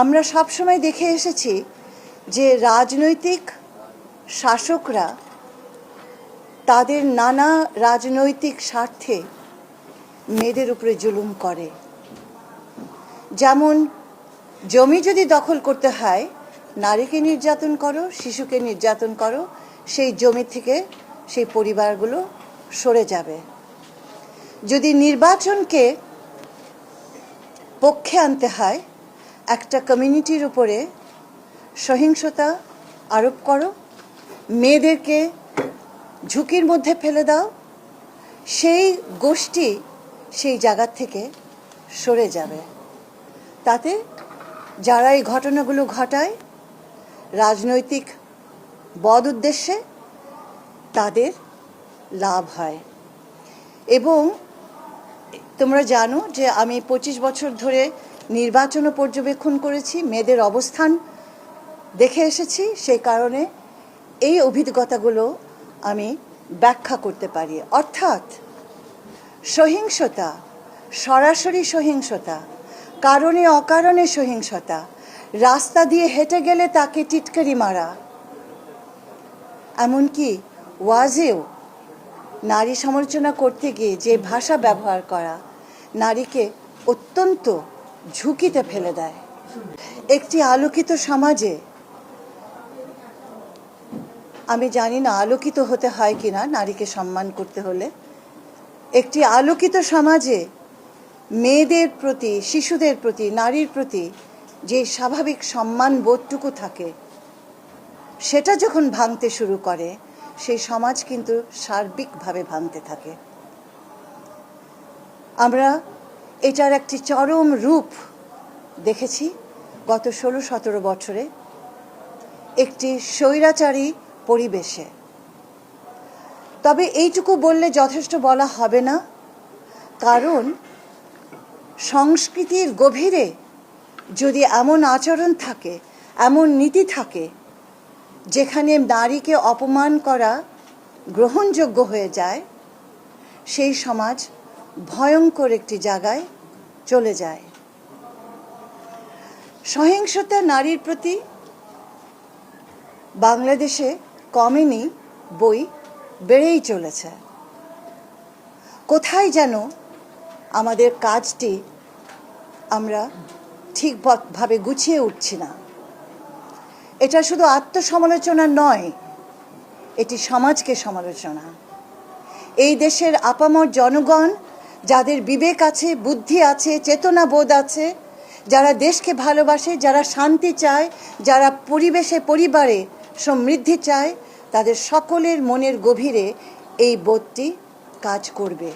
আমরা সবসময় দেখে এসেছি যে রাজনৈতিক শাসকরা তাদের নানা রাজনৈতিক স্বার্থে মেয়েদের উপরে জুলুম করে। যেমন, জমি যদি দখল করতে হয়, নারীকে নির্যাতন করো, শিশুকে নির্যাতন করো, সেই জমি থেকে সেই পরিবারগুলো সরে যাবে। যদি নির্বাচনকে পক্ষে আনতে হয় একটা কমিউনিটির উপরে সহিংসতা আরোপ করো, মেয়েদেরকে ঝুঁকির মধ্যে ফেলে দাও, সেই গোষ্ঠী সেই জায়গার থেকে সরে যাবে। তাতে যারা এই ঘটনাগুলো ঘটায়, রাজনৈতিক বদ উদ্দেশ্যে তাদের লাভ হয়। এবং তোমরা জানো যে আমি পঁচিশ বছর ধরে নির্বাচনও পর্যবেক্ষণ করেছি, মেয়েদের অবস্থান দেখে এসেছি, সেই কারণে এই অভিজ্ঞতাগুলো আমি ব্যাখ্যা করতে পারি। অর্থাৎ সহিংসতা, সরাসরি সহিংসতা, কারণে অকারণে সহিংসতা, রাস্তা দিয়ে হেঁটে গেলে তাকে টিটকারি মারা, এমনকি ওয়াজেও নারী সমালোচনা করতে গিয়ে যে ভাষা ব্যবহার করা, নারীকে অত্যন্ত ঝুঁকিতে ফেলে দেয়। একটি আলোকিত সমাজে, আমি জানি না আলোকিত হতে হয় কিনা নারীকে সম্মান করতে হলে, একটি আলোকিত সমাজে মেয়েদের প্রতি, শিশুদের প্রতি, নারীর প্রতি যে স্বাভাবিক সম্মান বোধটুকু থাকে, সেটা যখন ভাঙতে শুরু করে, সেই সমাজ কিন্তু সার্বিকভাবে ভাঙতে থাকে। আমরা এটার একটি চরম রূপ দেখেছি গত ষোলো সতেরো বছরে। একটি স্বৈরাচারী পরিবেশে। তবে এইটুকু বললে যথেষ্ট বলা হবে না, কারণ সংস্কৃতির গভীরে যদি এমন আচরণ থাকে, এমন নীতি থাকে, যেখানে নারীকে অপমান করা গ্রহণযোগ্য হয়ে যায়, সেই সমাজ ভয়ঙ্কর একটি জায়গায় চলে যায়। সহিংসতা নারীর প্রতি বাংলাদেশে কমেনি, বই বেড়েই চলেছে। কোথায় যেন আমাদের কাজটি আমরা ঠিকভাবে গুছিয়ে উঠছি না। এটা শুধু আত্মসমালোচনা নয়, এটি সমাজকে সমালোচনা। এই দেশের আপামর জনগণ যাদের বিবেক আছে, বুদ্ধি আছে চেতনা বোধ আছে, যারা দেশকে ভালোবাসে, যারা শান্তি চায়, যারা পরিবেশে, পরিবারে সমৃদ্ধি চায়, তাদের সকলের মনের গভীরে এই বোধটি কাজ করবে।